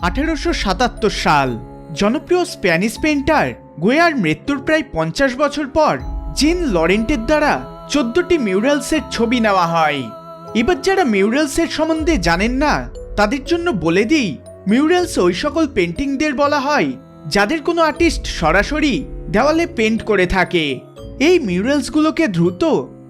আঠেরোশো সাতাত্তর সাল, জনপ্রিয় স্প্যানিশ পেন্টার গোয়ার মৃত্যুর প্রায় পঞ্চাশ বছর পর, জিন লরেন্টের দ্বারা চোদ্দটি মিউরালসের ছবি নেওয়া হয়। এবার যারা মিউরালসের সম্বন্ধে জানেন না, তাদের জন্য বলে দিই, মিউরালস ওই সকল পেন্টিংদের বলা হয়, যাদের কোনো আর্টিস্ট সরাসরি দেওয়ালে পেন্ট করে থাকে। এই মিউরালসগুলোকে দ্রুত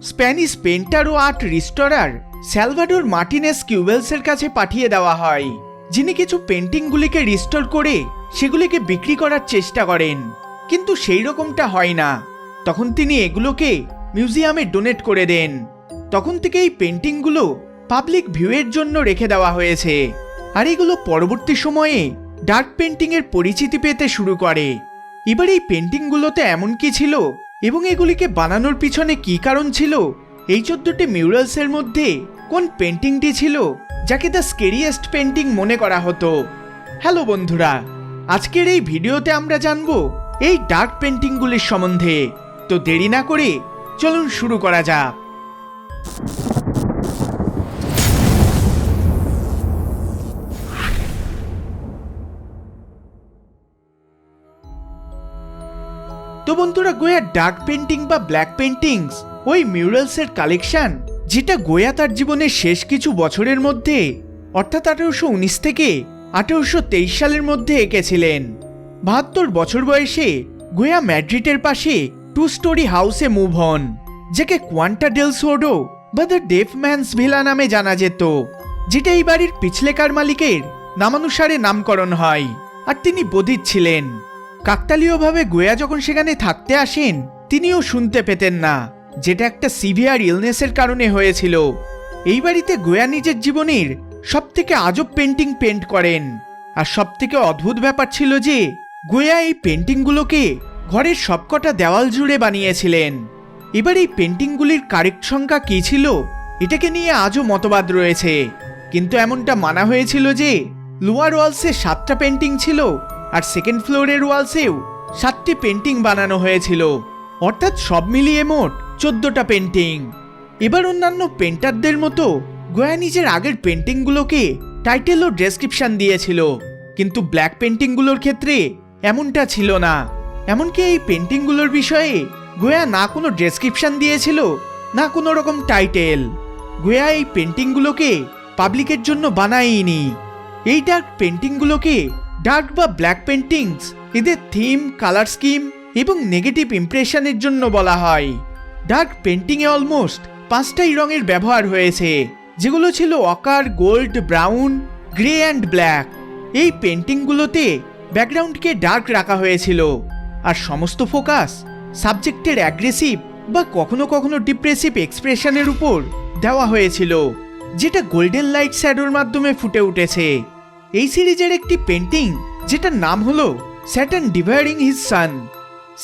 স্প্যানিশ পেন্টার ও আর্ট রিস্টোরার স্যালভাডোর মার্টিনেস কিউবেলসের কাছে পাঠিয়ে দেওয়া হয়। যিনি কিছু পেন্টিংগুলিকে রিস্টোর করে সেগুলিকে বিক্রি করার চেষ্টা করেন। কিন্তু সেই রকমটা হয় না। তখন তিনি এগুলোকে মিউজিয়ামে ডোনেট করে দেন। তখন থেকে এই পেন্টিংগুলো পাবলিক ভিউয়ের জন্য রেখে দেওয়া হয়েছে। আর এগুলো পরবর্তী সময়ে ডার্ক পেন্টিংয়ের পরিচিতি পেতে শুরু করে। এবার এই পেন্টিংগুলোতে এমন কি ছিল এবং এগুলিকে বানানোর পিছনে কি কারণ ছিল? এই চোদ্দটি মিউরালসের মধ্যে কোন পেন্টিংটি ছিল? যাকে দ্য স্কেরিয়েস্ট পেন্টিং মনে করা হতো। হ্যালো বন্ধুরা, আজকের এই ভিডিওতে আমরা জানব এই ডার্ক পেন্টিংগুলির সম্বন্ধে। তো দেরি না করে চলুন শুরু করা যাক। তো বন্ধুরা গোয়ার ডার্ক পেন্টিং বা ব্ল্যাক পেন্টিংস ওই মিউরালসের কালেকশন যেটা গোয়া তার জীবনের শেষ কিছু বছরের মধ্যে, অর্থাৎ আঠেরোশো উনিশ থেকে আঠেরোশো তেইশ সালের মধ্যে এঁকেছিলেন। বাহাত্তর বছর বয়সে গোয়া ম্যাড্রিডের পাশে টু স্টোরি হাউসে মুভ হন, যাকে কোয়ান্টা ডেল সোডো বা দ্য ডেফ ম্যানস ভিলা নামে জানা যেত, যেটা এই বাড়ির পিছলেকার মালিকের নামানুসারে নামকরণ হয়, আর তিনি বধির ছিলেন। কাকতালীয়ভাবে গোয়া যখন সেখানে থাকতে আসেন, তিনিও শুনতে পেতেন না। যেটা একটা সিভিয়ার ইলনেসের কারণে হয়েছিল। এই বাড়িতে গোয়া নিজের জীবনের সব থেকে আজব পেন্টিং পেন্ট করেন। আর সব থেকে অদ্ভুত ব্যাপার ছিল যে, গোয়া এই পেন্টিংগুলোকে ঘরের সবকটা দেওয়াল জুড়ে বানিয়েছিলেন। এবার এই পেন্টিংগুলির কারেক্ট সংখ্যা কী ছিল, এটাকে নিয়ে আজও মতবাদ রয়েছে। কিন্তু এমনটা মানা হয়েছিল যে লোয়ার ওয়ালসে সাতটা পেন্টিং ছিল আর সেকেন্ড ফ্লোরের ওয়ালসেও সাতটি পেন্টিং বানানো হয়েছিল। অর্থাৎ সব মিলিয়ে মোট চোদ্দটা পেন্টিং। এবার অন্যান্য পেন্টারদের মতো গোয়া নিজের আগের পেন্টিংগুলোকে টাইটেল ও ডেসক্রিপশন দিয়েছিল। কিন্তু ব্ল্যাক পেন্টিংগুলোর ক্ষেত্রে এমনটা ছিল না। এমনকি এই পেন্টিংগুলোর বিষয়ে গোয়া না কোনো ডেসক্রিপশন দিয়েছিল, না কোনো রকম টাইটেল। গোয়া এই পেন্টিংগুলোকে পাবলিকের জন্য বানায়নি। এই ডার্ক পেন্টিংগুলোকে ডার্ক বা ব্ল্যাক পেন্টিংস, এদের থিম, কালার স্কিম এবং নেগেটিভ ইমপ্রেশনের জন্য বলা হয়। ডার্ক পেন্টিংয়ে অলমোস্ট পাঁচটাই রঙের ব্যবহার হয়েছে, যেগুলো ছিল ochre, gold, brown, grey and black. এই পেন্টিংগুলোতে ব্যাকগ্রাউন্ডকে ডার্ক রাখা হয়েছিল, আর সমস্ত ফোকাস সাবজেক্টের অ্যাগ্রেসিভ বা কখনো কখনো ডিপ্রেসিভ এক্সপ্রেশনের উপর দেওয়া হয়েছিল, যেটা গোল্ডেন লাইট শ্যাডোর মাধ্যমে ফুটে উঠেছে। এই সিরিজের একটি পেন্টিং, যেটার নাম হলো Satan dividing his son.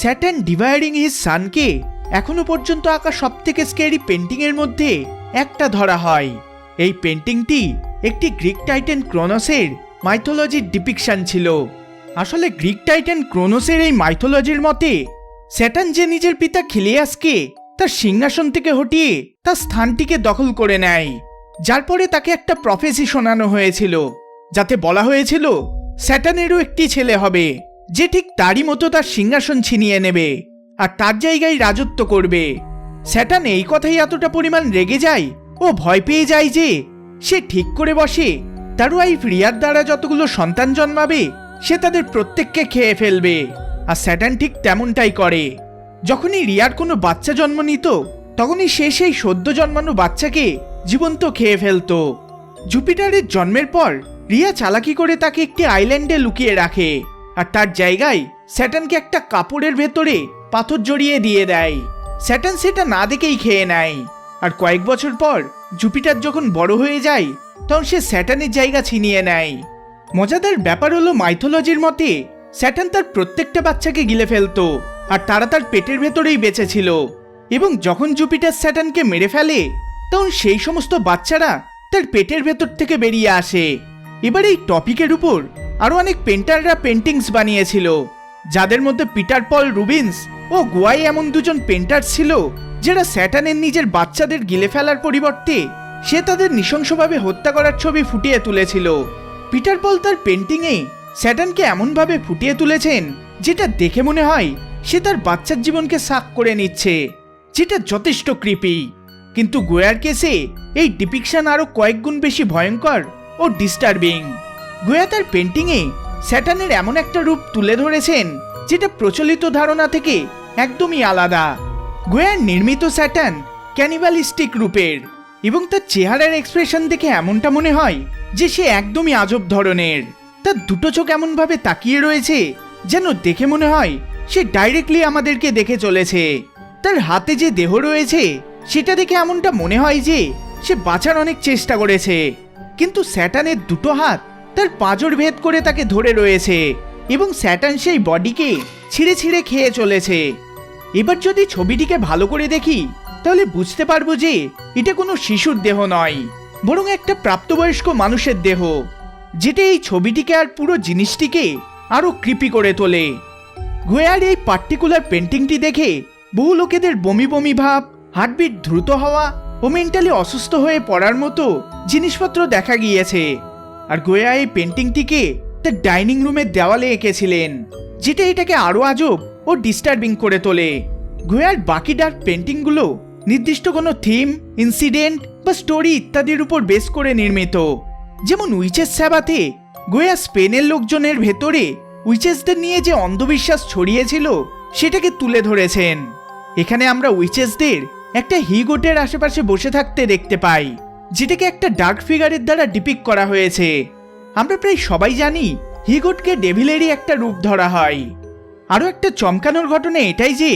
Satan dividing his সানকে এখনও পর্যন্ত আঁকা সব থেকে স্কেরি পেন্টিং এর মধ্যে একটা ধরা হয়। এই পেন্টিংটি একটি গ্রিক টাইটেন ক্রোনোসের মাইথোলজির ডিপিকশন ছিল। আসলে গ্রিক টাইটেন ক্রোনোসের এই মাইথোলজির মতে স্যাটান যে নিজের পিতা খিলিয়াসকে তার সিংহাসন থেকে হটিয়ে তার স্থানটিকে দখল করে নেয়, যার পরে তাকে একটা প্রফেসি শোনানো হয়েছিল, যাতে বলা হয়েছিল স্যাটানেরও একটি ছেলে হবে, যে ঠিক তারই মতো তার সিংহাসন ছিনিয়ে নেবে। আর তার জায়গায় রাজত্ব করবে। স্যাটান এই কথাই এতটা পরিমাণ রেগে যায় ও ভয় পেয়ে যায় যে সে ঠিক করে বসে। তার ওয়াইফ রিয়ার দ্বারা যতগুলো সন্তান জন্মাবে, সে তাদের প্রত্যেককে খেয়ে ফেলবে। আর স্যাটান ঠিক তেমনটাই করে। যখনই রিয়ার কোনো বাচ্চা জন্ম নিত, তখনই সে সেই সদ্য জন্মানো বাচ্চাকে জীবন্ত খেয়ে ফেলতো। জুপিটারের জন্মের পর রিয়া চালাকি করে তাকে একটি আইল্যান্ডে লুকিয়ে রাখে। আর তার জায়গায় স্যাটানকে একটা কাপড়ের ভেতরে পাথর জড়িয়ে দিয়ে দেয়। স্যাটান সেটা না দেখেই খেয়ে নেয়। আর কয়েক বছর পর জুপিটার যখন বড় হয়ে যায়, তখন সে স্যাটানের জায়গা ছিনিয়ে নেয়। মজাদার ব্যাপার হলো মাইথোলজির মতে স্যাটান তার প্রত্যেকটা বাচ্চাকে গিলে ফেলতো, আর তারা তার পেটের ভেতরেই বেঁচে ছিল। এবং যখন জুপিটার স্যাটানকে মেরে ফেলে, তখন সেই সমস্ত বাচ্চারা তার পেটের ভেতর থেকে বেরিয়ে আসে। এবার এই টপিকের উপর আরও অনেক পেন্টাররা পেন্টিংস বানিয়েছিল, যাদের মধ্যে পিটার পল রুবিন্স ও গোয়াই এমন দুজন পেন্টার ছিল যারা স্যাটানের নিজের বাচ্চাদের গিলে ফেলার পরিবর্তে সে তাদের নৃশংসভাবে হত্যা করার ছবি ফুটিয়ে তুলেছিল। পিটার পল তার পেন্টিংয়ে স্যাটানকে এমনভাবে ফুটিয়ে তুলেছেন যেটা দেখে মনে হয় সে তার বাচ্চার জীবনকে সাক করে নিচ্ছে, যেটা যথেষ্ট কৃপি কিন্তু গোয়ার কেসে এই ডিপিকশন আরও কয়েক গুণ বেশি ভয়ঙ্কর ও ডিস্টার্বিং গোয়া তার পেন্টিংয়ে স্যাটানের এমন একটা রূপ তুলে ধরেছেন যেটা প্রচলিত ধারণা থেকে একদমই আলাদা। গোয়ার নির্মিত স্যাটান ক্যানিবালিস্টিক রূপের এবং তার চেহারার এক্সপ্রেশন দেখে এমনটা মনে হয় যে সে একদমই আজব ধরনের। তার দুটো চোখ এমনভাবে তাকিয়ে রয়েছে যেন দেখে মনে হয় সে ডাইরেক্টলি আমাদেরকে দেখে চলেছে। তার হাতে যে দেহ রয়েছে, সেটা দেখে এমনটা মনে হয় যে সে বাঁচার অনেক চেষ্টা করেছে। কিন্তু স্যাটানের দুটো হাত তার পাঁজর ভেদ করে তাকে ধরে রয়েছে। এবং স্যাটান সেই বডিকে ছিঁড়ে ছিঁড়ে খেয়ে চলেছে। এবার যদি ছবিটিকে ভালো করে দেখি, তাহলে বুঝতে পারব যে এটা কোনো শিশুর দেহ নয়, বরং একটা প্রাপ্তবয়স্ক মানুষের দেহ, যেটা এই ছবিটিকে আর পুরো জিনিসটিকে আরও কৃপি করে তোলে। গোয়ার এই পার্টিকুলার পেন্টিংটি দেখে বহু লোকেদের বমি বমি ভাব হার্টবিট দ্রুত হওয়া ও মেন্টালি অসুস্থ হয়ে পড়ার মতো জিনিসপত্র দেখা গিয়েছে। আর গোয়া এই পেন্টিংটিকে তার ডাইনিং রুমের দেওয়ালে এঁকেছিলেন, যেটা এটাকে আরও আজব ও ডিস্টার্বিং করে তোলে। গোয়ার বাকি ডার্ক পেন্টিংগুলো নির্দিষ্ট কোনো থিম ইনসিডেন্ট বা স্টোরি ইত্যাদির উপর বেস করে নির্মিত। যেমন উইচেস স্যাবাতে গোয়া স্পেনের লোকজনের ভেতরে উইচেসদের নিয়ে যে অন্ধবিশ্বাস ছড়িয়েছিল, সেটাকে তুলে ধরেছেন। এখানে আমরা উইচেসদের একটা হিগোটের আশেপাশে বসে থাকতে দেখতে পাই, যেটাকে একটা ডার্ক ফিগারের দ্বারা ডিপিক করা হয়েছে। আমরা প্রায় সবাই জানি হিগোটকে ডেভিলেরই একটা রূপ ধরা হয়। আরও একটা চমকানোর ঘটনা এটাই যে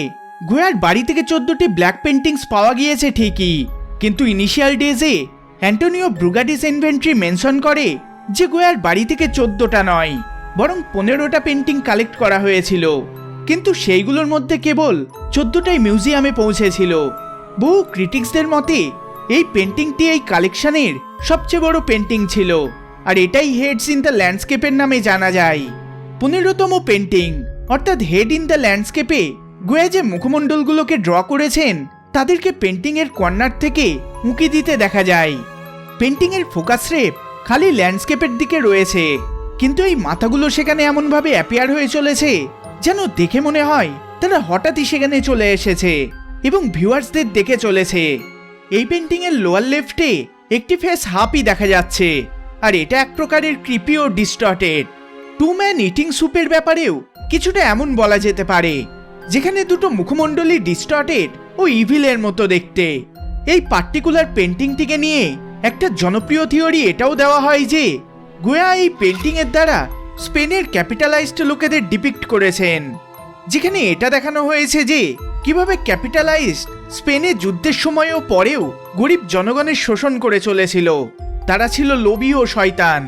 গোয়ার বাড়ি থেকে চোদ্দটি ব্ল্যাক পেন্টিংস পাওয়া গিয়েছে ঠিকই, কিন্তু ইনিশিয়াল ডেজে অ্যান্টোনিও ব্রুগাডিস ইনভেন্টরি মেনশন করে যে গোয়ার বাড়ি থেকে চোদ্দটা নয়, বরং পনেরোটা পেন্টিং কালেক্ট করা হয়েছিল। কিন্তু সেইগুলোর মধ্যে কেবল চোদ্দটাই মিউজিয়ামে পৌঁছেছিল। বহু ক্রিটিক্সদের মতে, এই পেন্টিংটি এই কালেকশনের সবচেয়ে বড় পেন্টিং ছিল। আর এটাই হেডস ইন দ্য ল্যান্ডস্কেপের নামে জানা যায়। পনেরোতম পেন্টিং, অর্থাৎ হেড ইন দ্য ল্যান্ডস্কেপে গোয়া যে মুখমণ্ডলগুলোকে ড্র করেছেন, তাদেরকে পেন্টিংয়ের কর্নার থেকে উঁকি দিতে দেখা যায়। পেন্টিংয়ের ফোকাস রেপ খালি ল্যান্ডস্কেপের দিকে রয়েছে, কিন্তু এই মাথাগুলো সেখানে এমনভাবে অ্যাপিয়ার হয়ে চলেছে, যেন দেখে মনে হয় তারা হঠাৎই সেখানে চলে এসেছে এবং ভিউয়ার্সদের দেখে চলেছে। এই পেন্টিংয়ের লোয়ার লেফটে একটি ফেস হাফই দেখা যাচ্ছে। আর এটা এক প্রকারের ক্রিপি ও ডিস্টর্টেড টু ম্যান ইটিং স্যুপের ব্যাপারেও কিছুটা এমন বলা যেতে পারে, যেখানে দুটো মুখমণ্ডলী ডিস্টর্টেড ও ইভিলের মতো দেখতে। এই পার্টিকুলার পেন্টিংটিকে নিয়ে একটা জনপ্রিয় থিওরি এটাও দেওয়া হয় যে গোয়া এই পেন্টিংয়ের দ্বারা স্পেনের ক্যাপিটালাইজড লোকেদের ডিপিক্ট করেছেন, যেখানে এটা দেখানো হয়েছে যে, কীভাবে ক্যাপিটালাইজড স্পেনে যুদ্ধের সময়ও পরেও গরিব জনগণের শোষণ করে চলেছিল। তারা ছিল লোভী ও শয়তান।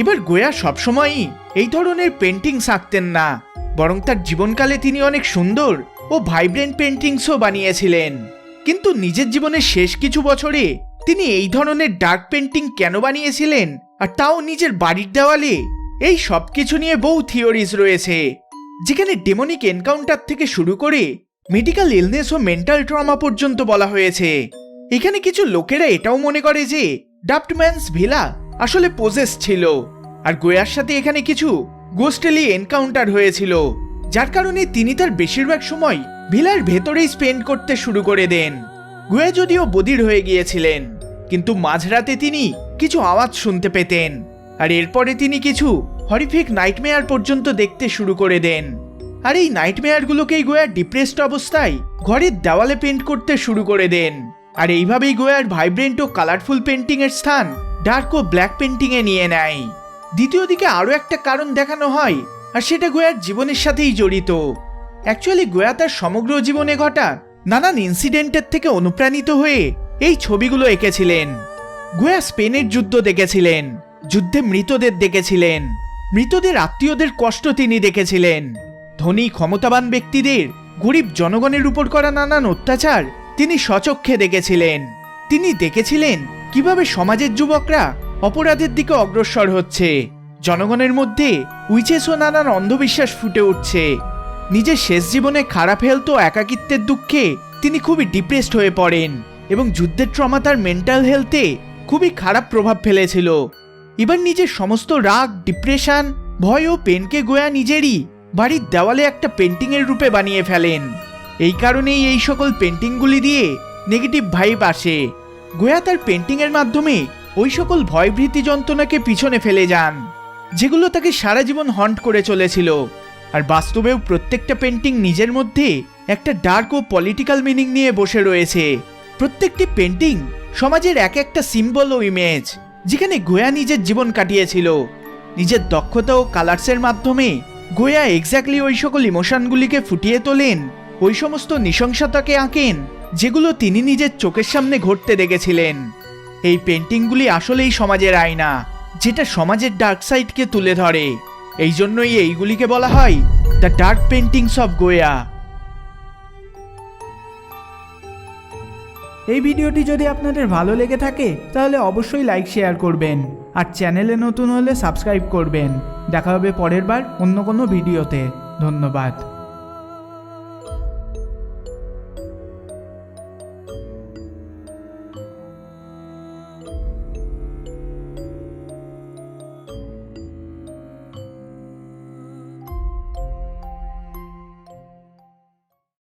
এবার গোয়া সবসময়ই এই ধরনের পেন্টিং আঁকতেন না, বরং তার জীবনকালে তিনি অনেক সুন্দর ও ভাইব্রেন্ট পেন্টিংসও বানিয়েছিলেন। কিন্তু নিজের জীবনের শেষ কিছু বছরে তিনি এই ধরনের ডার্ক পেন্টিং কেন বানিয়েছিলেন আর তাও নিজের বাড়ির দেওয়ালে? এই সব কিছু নিয়ে বহু থিওরিজ রয়েছে, যেখানে ডেমনিক এনকাউন্টার থেকে শুরু করে মেডিকেল ইলনেস ও মেন্টাল ট্রমা পর্যন্ত বলা হয়েছে। এখানে কিছু লোকেরা এটাও মনে করে যে ডাপ্টম্যানস ভিলা আসলে পোজেস ছিল। আর গোয়ার সাথে এখানে কিছু গোস্টেলি এনকাউন্টার হয়েছিল। যার কারণে তিনি তার বেশিরভাগ সময় ভিলার ভেতরেই স্পেন্ড করতে শুরু করে দেন। গোয়া যদিও বদির হয়ে গিয়েছিলেন, কিন্তু মাঝরাতে তিনি কিছু আওয়াজ শুনতে পেতেন। আর এরপরে তিনি কিছু হরিফিক নাইটমেয়ার পর্যন্ত দেখতে শুরু করে দেন। আর এই নাইটমেয়ারগুলোকেই গোয়ার ডিপ্রেসড অবস্থায় ঘরের দেওয়ালে পেন্ট করতে শুরু করে দেন। আর এইভাবেই গোয়ার ভাইব্রেন্ট ও কালারফুল পেন্টিং এর স্থান ডার্ক ও ব্ল্যাক পেন্টিং এ নিয়ে নেয়। দ্বিতীয় দিকে আরও একটা কারণ দেখানো হয়, আর সেটা গোয়ার জীবনের সাথেই জড়িত। অ্যাকচুয়ালি গোয়া তার সমগ্র জীবনে ঘটা নানান ইনসিডেন্টের থেকে অনুপ্রাণিত হয়ে এই ছবিগুলো এঁকেছিলেন। গোয়া স্পেনের যুদ্ধ দেখেছিলেন, যুদ্ধে মৃতদের দেখেছিলেন, মৃতদের আত্মীয়দের কষ্ট তিনি দেখেছিলেন। ধনী, ক্ষমতাবান ব্যক্তিদের, গরিব জনগণের উপর করা নানান অত্যাচার তিনি সচক্ষে দেখেছিলেন। তিনি দেখেছিলেন কীভাবে সমাজের যুবকরা অপরাধের দিকে অগ্রসর হচ্ছে। জনগণের মধ্যে উইচেস ও নানান অন্ধবিশ্বাস ফুটে উঠছে। নিজের শেষ জীবনে খারাপ হেলথ ও একাকিত্বের দুঃখে তিনি খুবই ডিপ্রেসড হয়ে পড়েন এবং যুদ্ধের ট্রমা তার মেন্টাল হেলথে খুবই খারাপ প্রভাব ফেলেছিল। এবার নিজের সমস্ত রাগ, ডিপ্রেশন, ভয় ও পেনকে গোয়া নিজেরই বাড়ির দেওয়ালে একটা পেন্টিংয়ের রূপে বানিয়ে ফেলেন। এই কারণেই এই সকল পেন্টিংগুলি দিয়ে নেগেটিভ ভাইব আসে। গোয়া তার পেন্টিংয়ের মাধ্যমে ওই সকল ভয়ভীতি যন্ত্রণাকে পিছনে ফেলে যান, যেগুলো তাকে সারা জীবন হন্ট করে চলেছিল। আর বাস্তবেও প্রত্যেকটা পেন্টিং নিজের মধ্যে একটা ডার্ক ও পলিটিক্যাল মিনিং নিয়ে বসে রয়েছে। প্রত্যেকটি পেন্টিং সমাজের এক একটা সিম্বল ও ইমেজ যেখানে গোয়া নিজের জীবন কাটিয়েছিল। নিজের দক্ষতা ও কালার্সের মাধ্যমে গোয়া এক্স্যাক্টলি ওই সকল ইমোশনগুলিকে ফুটিয়ে তোলেন ওই সমস্ত নৃশংসতাকে আঁকেন যেগুলো তিনি নিজের চোখের সামনে ঘটতে দেখেছিলেন। এই পেন্টিংগুলি আসলেই সমাজের আয়না, যেটা সমাজের ডার্ক সাইডকে তুলে ধরে। এই জন্যই এইগুলিকে বলা হয় the dark paintings of Goya এই ভিডিওটি যদি আপনাদের ভালো লেগে থাকে, তাহলে অবশ্যই লাইক, শেয়ার করবেন। আর চ্যানেলে নতুন হলে সাবস্ক্রাইব করবেন। দেখা হবে পরের বার অন্য কোনো ভিডিওতে। ধন্যবাদ।